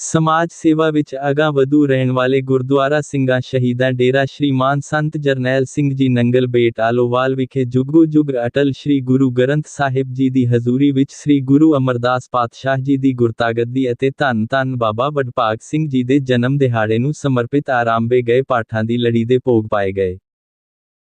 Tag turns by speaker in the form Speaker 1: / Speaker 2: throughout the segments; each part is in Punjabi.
Speaker 1: ਸਮਾਜ ਸੇਵਾ ਵਿੱਚ ਅਗਾਂਹ ਵਧੂ ਰਹਿਣ ਵਾਲੇ ਗੁਰਦੁਆਰਾ ਸਿੰਘਾਂ ਸ਼ਹੀਦਾਂ ਡੇਰਾ ਸ਼੍ਰੀ ਮਾਨ ਸੰਤ ਜਰਨੈਲ ਸਿੰਘ ਜੀ ਨੰਗਲ ਬੇਟ ਆਲੋਵਾਲ ਵਿਖੇ ਜੁਗੋ ਜੁਗ ਅਟਲ ਸ਼੍ਰੀ ਗੁਰੂ ਗ੍ਰੰਥ ਸਾਹਿਬ ਜੀ ਦੀ ਹਜ਼ੂਰੀ ਵਿੱਚ ਸ੍ਰੀ ਗੁਰੂ ਅਮਰਦਾਸ ਪਾਤਸ਼ਾਹ ਜੀ ਦੀ ਗੁਰਤਾਗੱਦੀ ਅਤੇ ਧੰਨ ਧੰਨ ਬਾਬਾ ਵਡਭਾਗ ਸਿੰਘ ਜੀ ਦੇ ਜਨਮ ਦਿਹਾੜੇ ਨੂੰ ਸਮਰਪਿਤ ਆਰੰਭੇ ਗਏ ਪਾਠਾਂ ਦੀ ਲੜੀ ਦੇ ਭੋਗ ਪਾਏ ਗਏ।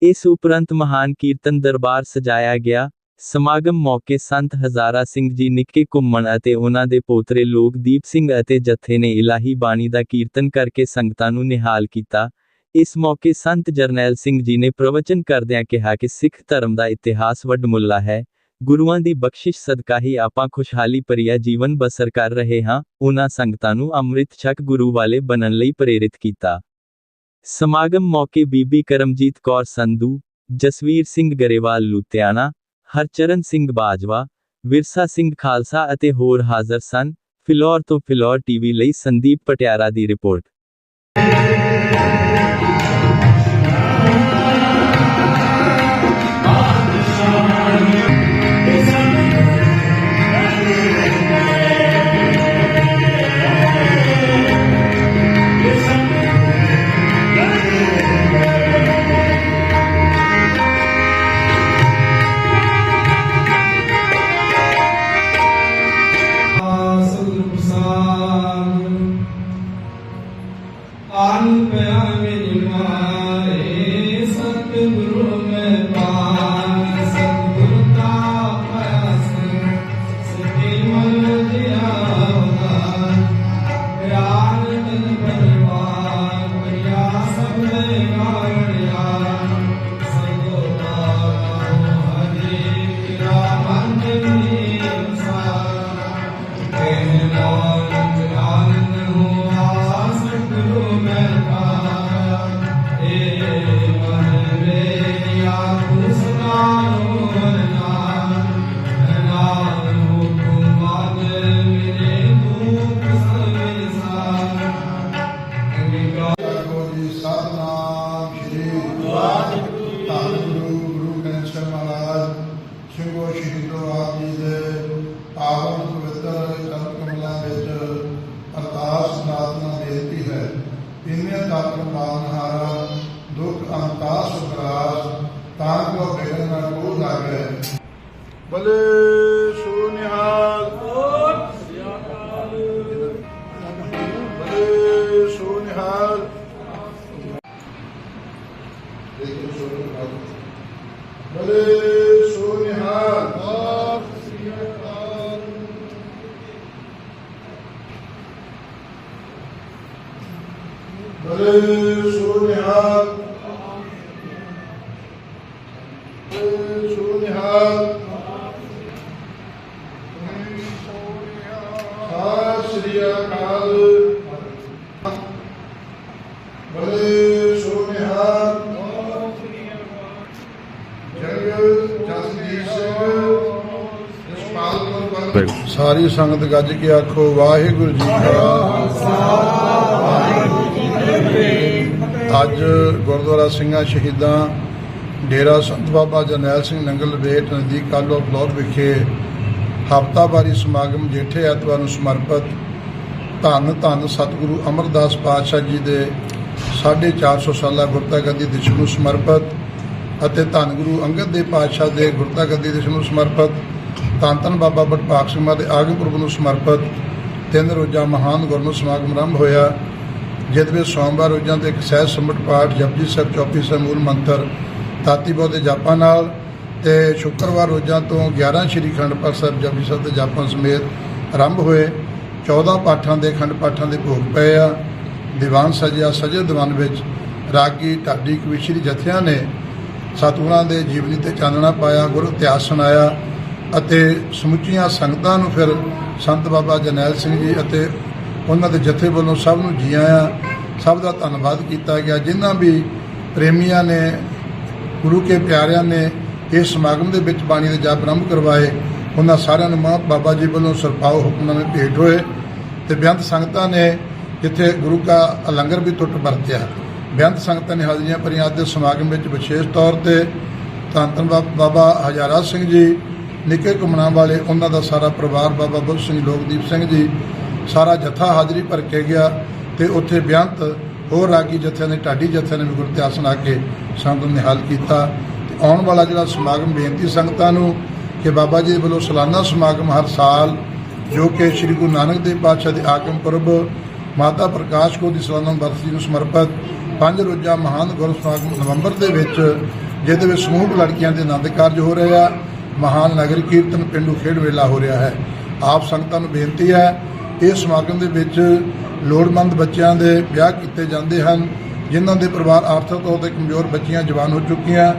Speaker 1: ਇਸ ਉਪਰੰਤ ਮਹਾਨ ਕੀਰਤਨ ਦਰਬਾਰ ਸਜਾਇਆ ਗਿਆ। ਸਮਾਗਮ ਮੌਕੇ ਸੰਤ ਹਜ਼ਾਰਾ ਸਿੰਘ ਜੀ ਨਿੱਕੇ ਘੁੰਮਣ ਅਤੇ ਉਹਨਾਂ ਦੇ ਪੋਤਰੇ ਲੋਕਦੀਪ ਸਿੰਘ ਅਤੇ ਜਥੇ ਨੇ ਇਲਾਹੀ ਬਾਣੀ ਦਾ ਕੀਰਤਨ ਕਰਕੇ ਸੰਗਤਾਂ ਨੂੰ ਨਿਹਾਲ ਕੀਤਾ। ਇਸ ਮੌਕੇ ਸੰਤ ਜਰਨੈਲ ਸਿੰਘ ਜੀ ਨੇ ਪ੍ਰਵਚਨ ਕਰਦਿਆਂ ਕਿਹਾ ਕਿ ਸਿੱਖ ਧਰਮ ਦਾ ਇਤਿਹਾਸ ਵੱਡਮੁੱਲਾ ਹੈ। ਗੁਰੂਆਂ ਦੀ ਬਖਸ਼ਿਸ਼ ਸਦਕਾ ਹੀ ਆਪਾਂ ਖੁਸ਼ਹਾਲੀ ਭਰਿਆ ਜੀਵਨ ਬਸਰ ਕਰ ਰਹੇ ਹਾਂ, ਉਹਨਾਂ ਸੰਗਤਾਂ ਨੂੰ ਅੰਮ੍ਰਿਤ ਛਕ ਗੁਰੂ ਵਾਲੇ ਬਣਨ ਲਈ ਪ੍ਰੇਰਿਤ ਕੀਤਾ। ਸਮਾਗਮ ਮੌਕੇ ਬੀਬੀ ਕਰਮਜੀਤ ਕੌਰ ਸੰਧੂ, ਜਸਵੀਰ ਸਿੰਘ ਗਰੇਵਾਲ ਲੁਧਿਆਣਾ ਹਰਚਰਨ ਸਿੰਘ ਬਾਜਵਾ, ਵਿਰਸਾ ਸਿੰਘ ਖਾਲਸਾ ਅਤੇ ਹੋਰ ਹਾਜ਼ਰ ਸਨ, ਫਿਲੌਰ ਤੋਂ ਫਿਲੌਰ ਟੀਵੀ ਲਈ ਸੰਦੀਪ ਪਟਿਆਰਾ ਦੀ ਰਿਪੋਰਟ।
Speaker 2: ਇੰਨੇ ਤੱਕ ਮਾਨਹਾਰਾ ਦੁੱਖ ਅੰਤਾਸ ਉਪਰਾਸ ਤਾਂ ਕੋ ਬਿਗਨ ਨਾ ਕੋ ਲਾਗੇ ਬਲੇ ਸੋ ਨਿਹਾਲ ਬਲੇ ਸੋ ਨਿਹਾਲ ਬਲੇ ਸੋ ਨਿਹਾਲ ਬਲੇ ਸੋ ਨਿਹਾਲ ਬਲੇ ਸੋ ਸਤਿ ਸ੍ਰੀ ਅਕਾਲ ਬਲੇ ਸੋ ਨਿਹਾਲ ਜਗ ਸਿੰਘ ਸਾਰੀ ਸੰਗਤ ਗੱਜ ਕੇ ਆਖੋ, ਵਾਹਿਗੁਰੂ ਜੀ ਕਾ ਅੱਜ ਗੁਰਦੁਆਰਾ ਸਿੰਘਾਂ ਸ਼ਹੀਦਾਂ, ਡੇਰਾ ਸੰਤ ਬਾਬਾ ਜਰਨੈਲ ਸਿੰਘ ਨੰਗਲ ਵੇਟ ਨਜ਼ਦੀਕ ਕਾਲੋ ਬਲੌਕ ਵਿਖੇ ਹਫ਼ਤਾਵਾਰੀ ਸਮਾਗਮ ਜੇਠੇ ਐਤਵਾਰ ਨੂੰ ਸਮਰਪਿਤ ਧੰਨ ਧੰਨ ਸਤਿਗੁਰੂ ਅਮਰਦਾਸ ਪਾਤਸ਼ਾਹ ਜੀ ਦੇ 450 ਸਾਲਾ ਗੁਰਤਾ ਗੱਦੀ ਦਿਸ਼ ਨੂੰ ਸਮਰਪਿਤ ਅਤੇ ਧੰਨ ਗੁਰੂ ਅੰਗਦ ਦੇਵ ਪਾਤਸ਼ਾਹ ਦੇ ਗੁਰਤਾ ਗੱਦੀ ਦਿਸ਼ ਨੂੰ ਸਮਰਪਿਤ, ਧੰਨ ਧੰਨ ਬਾਬਾ ਬਟਭਾਗ ਸਿੰਘ ਦੇ ਆਗਮ ਪੁਰਬ ਨੂੰ ਸਮਰਪਿਤ, ਤਿੰਨ ਰੋਜ਼ਾ ਮਹਾਨ ਗੁਰਮਤਿ ਸਮਾਗਮ ਆਰੰਭ ਹੋਇਆ। ਜਿਸ ਵਿੱਚ ਸੋਮਵਾਰ ਰੋਜ਼ਾਂ ਤੇ ਇੱਕ ਸਹਿਜ ਸੰਮਟ ਪਾਠ ਜਪਜੀ ਸਾਹਿਬ ਚੌਪੀ ਸਾਹਿਬ ਮੂਲ ਮੰਤਰ ਤਾਤੀ ਬੋਧ ਦੇ ਜਾਪਾਂ ਨਾਲ ਤੇ ਸ਼ੁੱਕਰਵਾਰ ਰੋਜ਼ਾਂ ਤੋਂ 11 ਸ਼੍ਰੀ ਖੰਡ ਪਾਠ ਸਾਹਿਬ ਜਪਜੀ ਸਾਹਿਬ ਦੇ ਜਾਪਾਂ ਸਮੇਤ ਆਰੰਭ ਹੋਏ। 14 ਪਾਠਾਂ ਦੇ ਖੰਡ ਪਾਠਾਂ ਦੇ ਭੋਗ ਪਏ ਆ। ਦੀਵਾਨ ਸਜਿਆ ਸਜੇ ਦੀਵਾਨ ਵਿੱਚ ਰਾਗੀ, ਢਾਡੀ, ਕਵਿਸ਼ਰੀ ਜਥਿਆਂ ਨੇ ਸਤਿਗੁਰਾਂ ਦੇ ਜੀਵਨੀ ਤੇ ਚਾਨਣਾ ਪਾਇਆ, ਗੁਰੂ ਇਤਿਹਾਸ ਸੁਣਾਇਆ ਅਤੇ ਸਮੁੱਚੀਆਂ ਸੰਗਤਾਂ ਨੂੰ ਫਿਰ ਸੰਤ ਬਾਬਾ ਜਰਨੈਲ ਸਿੰਘ ਜੀ ਅਤੇ ਉਹਨਾਂ ਦੇ ਜਥੇ ਵੱਲੋਂ ਸਭ ਨੂੰ ਜੀ ਆਇਆਂ, ਸਭ ਦਾ ਧੰਨਵਾਦ ਕੀਤਾ ਗਿਆ। ਜਿਨ੍ਹਾਂ ਵੀ ਪ੍ਰੇਮੀਆਂ ਨੇ, ਗੁਰੂ ਕੇ ਪਿਆਰਿਆਂ ਨੇ ਇਸ ਸਮਾਗਮ ਦੇ ਵਿੱਚ ਬਾਣੀ ਦੇ ਜਾਪ ਆਰੰਭ ਕਰਵਾਏ, ਉਹਨਾਂ ਸਾਰਿਆਂ ਨੂੰ ਮਾਂ ਬਾਬਾ ਜੀ ਵੱਲੋਂ ਸਰਪਾਉ ਹੁਕਮਨਾਮੇ ਭੇਟ ਹੋਏ ਤੇ ਬੇਅੰਤ ਸੰਗਤਾਂ ਨੇ ਜਿੱਥੇ ਗੁਰੂ ਕਾ ਲੰਗਰ ਵੀ ਟੁੱਟ ਵਰਤਿਆ। ਬੇਅੰਤ ਸੰਗਤਾਂ ਨੇ ਹਾਜ਼ਰੀਆਂ ਭਰੀਆਂ। ਅੱਜ ਦੇ ਸਮਾਗਮ ਵਿੱਚ ਵਿਸ਼ੇਸ਼ ਤੌਰ ਤੇ ਧੰਨ ਧੰਨ ਬਾ- ਬਾਬਾ ਹਜ਼ਾਰਾ ਸਿੰਘ ਜੀ, ਨਿੱਕੇ ਘੁੰਮਣਾ ਵਾਲੇ, ਉਹਨਾਂ ਦਾ ਸਾਰਾ ਪਰਿਵਾਰ ਬਾਬਾ ਬੁੱਧ ਸਿੰਘ ਲੋਕਦੀਪ ਸਿੰਘ ਜੀ ਸਾਰਾ ਜਥਾ ਹਾਜ਼ਰੀ ਭਰ ਕੇ ਗਿਆ ਤੇ ਉੱਥੇ ਬੇਅੰਤ ਹੋਰ ਰਾਗੀ ਜਥਿਆਂ ਨੇ, ਢਾਡੀ ਜਥਿਆਂ ਨੇ ਵੀ ਗੁਰ ਇਤਿਹਾਸ ਸੁਣਾ ਕੇ ਸੰਗਤ ਨੂੰ ਨਿਹਾਲ ਕੀਤਾ। ਤੇ ਆਉਣ ਵਾਲਾ ਜਿਹੜਾ ਸਮਾਗਮ ਬੇਨਤੀ ਸੰਗਤਾਂ ਨੂੰ ਕਿ ਬਾਬਾ ਜੀ ਦੇ ਵੱਲੋਂ ਸਾਲਾਨਾ ਸਮਾਗਮ ਹਰ ਸਾਲ, ਜੋ ਕਿ ਸ੍ਰੀ ਗੁਰੂ ਨਾਨਕ ਦੇਵ ਪਾਤਸ਼ਾਹ ਦੇ ਆਗਮ ਪੁਰਬ, ਮਾਤਾ ਪ੍ਰਕਾਸ਼ ਕੋ ਦੀ ਸਾਲਾਨਾ ਬਰਸੀ ਨੂੰ ਸਮਰਪਿਤ ਪੰਜ ਰੋਜ਼ਾ ਮਹਾਨ ਗੁਰੂ ਸਮਾਗਮ ਨਵੰਬਰ ਦੇ ਵਿੱਚ, ਜਿਹਦੇ ਵਿੱਚ ਸਮੂਹ ਲੜਕੀਆਂ ਦੇ ਆਨੰਦ ਕਾਰਜ ਹੋ ਰਹੇ ਆ। ਮਹਾਨ ਨਗਰ ਕੀਰਤਨ ਪਿੰਡੂ ਖੇਡ ਵੇਲਾ ਹੋ ਰਿਹਾ ਹੈ। ਆਪ ਸੰਗਤਾਂ ਨੂੰ ਬੇਨਤੀ ਹੈ ਇਸ ਸਮਾਗਮ ਦੇ ਵਿੱਚ ਲੋੜਵੰਦ ਬੱਚਿਆਂ ਦੇ ਵਿਆਹ ਕੀਤੇ ਜਾਂਦੇ ਹਨ, ਜਿਨ੍ਹਾਂ ਦੇ ਪਰਿਵਾਰ ਆਰਥਿਕ ਤੌਰ ਤੇ ਕਮਜ਼ੋਰ ਬੱਚੀਆਂ ਜਵਾਨ ਹੋ ਚੁੱਕੀਆਂ,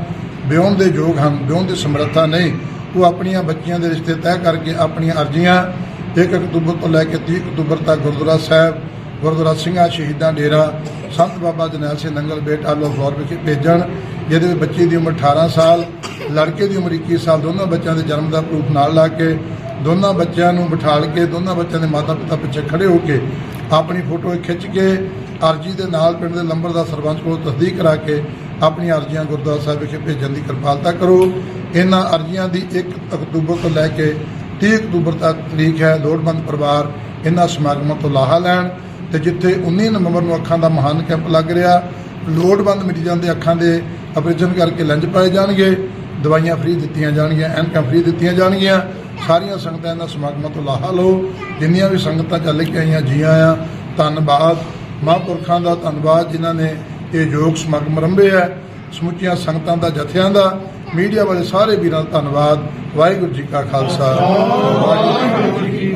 Speaker 2: ਵਿਆਹੁਣ ਦੇ ਯੋਗ ਹਨ, ਵਿਆਹੁਣ ਦੀ ਸਮਰੱਥਾ ਨਹੀਂ। ਉਹ ਆਪਣੀਆਂ ਬੱਚੀਆਂ ਦੇ ਰਿਸ਼ਤੇ ਤੈਅ ਕਰਕੇ ਆਪਣੀਆਂ ਅਰਜ਼ੀਆਂ 1 ਅਕਤੂਬਰ ਤੋਂ ਲੈ ਕੇ 30 ਅਕਤੂਬਰ ਤੱਕ ਗੁਰਦੁਆਰਾ ਸਾਹਿਬ, ਗੁਰਦੁਆਰਾ ਸਿੰਘਾਂ, ਸ਼ਹੀਦਾਂ ਡੇਰਾ, ਸੰਤ ਬਾਬਾ ਜਨੈਲ ਸਿੰਘ ਨੰਗਲ ਬੇਟ ਆਲੋ ਫਲੋਰ ਵਿਖੇ ਭੇਜਣ, ਜਿਹਦੇ ਵਿੱਚ ਬੱਚੀ ਦੀ ਉਮਰ 18 ਸਾਲ, ਲੜਕੇ ਦੀ ਉਮਰ 21 ਸਾਲ, ਦੋਨਾਂ ਬੱਚਿਆਂ ਦੇ ਜਨਮ ਦਾ ਪ੍ਰੂਫ ਨਾਲ ਲਾ ਕੇ ਦੋਨਾਂ ਬੱਚਿਆਂ ਨੂੰ ਬਿਠਾਲ ਕੇ, ਦੋਨਾਂ ਬੱਚਿਆਂ ਦੇ ਮਾਤਾ ਪਿਤਾ ਪਿੱਛੇ ਖੜੇ ਹੋ ਕੇ ਆਪਣੀ ਫੋਟੋ ਖਿੱਚ ਕੇ ਅਰਜੀ ਦੇ ਨਾਲ ਪਿੰਡ ਦੇ ਲੰਬਰ ਦਾ ਸਰਪੰਚ ਕੋਲ ਤਸਦੀਕ ਕਰਾ ਕੇ ਆਪਣੀਆਂ ਅਰਜ਼ੀਆਂ ਗੁਰਦੁਆਰਾ ਸਾਹਿਬ ਵਿਖੇ ਭੇਜਣ ਦੀ ਕਿਰਪਾਲਤਾ ਕਰੋ। ਇਹਨਾਂ ਅਰਜ਼ੀਆਂ ਦੀ 1 ਅਕਤੂਬਰ ਤੋਂ ਲੈ ਕੇ 30 ਅਕਤੂਬਰ ਤੱਕ ਤਰੀਕ ਹੈ। ਲੋੜਵੰਦ ਪਰਿਵਾਰ ਇਹਨਾਂ ਸਮਾਗਮਾਂ ਤੋਂ ਲਾਹਾ ਲੈਣ ਤੇ ਜਿੱਥੇ 19 ਨਵੰਬਰ ਨੂੰ ਅੱਖਾਂ ਦਾ ਮਹਾਨ ਕੈਂਪ ਲੱਗ ਰਿਹਾ, ਲੋੜਵੰਦ ਮਰੀਜ਼ਾਂ ਦੇ ਅੱਖਾਂ ਦੇ ਆਪਰੇਸ਼ਨ ਕਰਕੇ ਲੰਜ ਪਾਏ ਜਾਣਗੇ, ਦਵਾਈਆਂ ਫ੍ਰੀ ਦਿੱਤੀਆਂ ਜਾਣਗੀਆਂ, ਐਨਕਾਂ ਫ੍ਰੀ ਦਿੱਤੀਆਂ ਜਾਣਗੀਆਂ। ਸਾਰੀਆਂ ਸੰਗਤਾਂ ਇਹਨਾਂ ਸਮਾਗਮਾਂ ਤੋਂ ਲਾਹਾ ਲਓ। ਜਿੰਨੀਆਂ ਵੀ ਸੰਗਤਾਂ ਚੱਲ ਕੇ ਆਈਆਂ ਜੀ ਆਇਆਂ ਧੰਨਵਾਦ। ਮਹਾਂਪੁਰਖਾਂ ਦਾ ਧੰਨਵਾਦ ਜਿਨ੍ਹਾਂ ਨੇ ਇਹ ਯੋਗ ਸਮਾਗਮ ਰੰਭੇ ਹੈ ਸਮੁੱਚੀਆਂ ਸੰਗਤਾਂ ਦਾ, ਜਥਿਆਂ ਦਾ, ਮੀਡੀਆ ਵਾਲੇ ਸਾਰੇ ਵੀਰਾਂ ਦਾ ਧੰਨਵਾਦ। ਵਾਹਿਗੁਰੂ ਜੀ ਕਾ ਖਾਲਸਾ। ਵਾਹਿਗੁਰੂ ਜੀ ਕੀ